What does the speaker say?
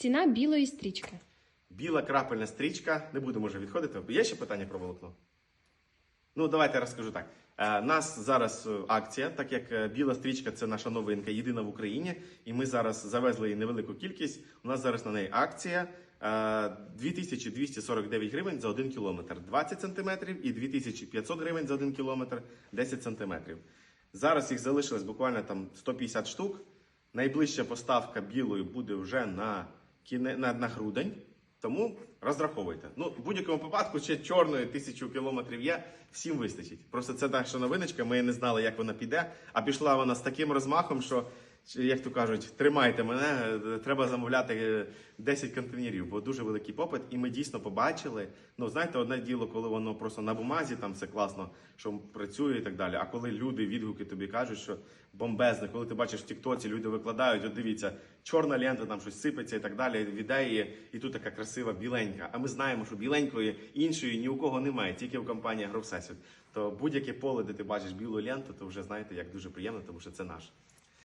Ціна білої стрічки. Біла крапельна стрічка. Не будемо вже відходити. Є ще питання про волокно? Ну, давайте я розкажу так. Е, нас зараз е, акція, так як е, біла стрічка це наша новинка, єдина в Україні, і ми зараз завезли її невелику кількість. У нас зараз на неї акція. е, 2249 гривень за 1 кілометр, 20 сантиметрів і 2500 гривень за 1 кілометр, 10 сантиметрів. Зараз їх залишилось буквально там 150 штук. Найближча поставка білої буде вже на, на, на грудень. Тому розраховуйте. Ну, в будь-якому випадку ще чорної тисячу кілометрів є, всім вистачить. Просто це наша новиночка, ми не знали, як вона піде, а пішла вона з таким розмахом, що, як то кажуть, тримайте мене, е, треба замовляти е, 10 контейнерів, бо дуже великий попит. І ми дійсно побачили. Ну, знаєте, одне діло, коли воно просто на бумазі, там все класно, що працює і так далі. А коли люди відгуки тобі кажуть, що бомбезне, коли ти бачиш в Тіктоці, люди викладають, от дивіться, чорна лента, там щось сипеться і так далі. В ідеї, і тут така красива біленька. А ми знаємо, що біленької іншої ні у кого немає, тільки в компанії Агровсесвіт. То будь-яке поле, де ти бачиш білу ленту, то вже знаєте, як дуже приємно, тому що це наше.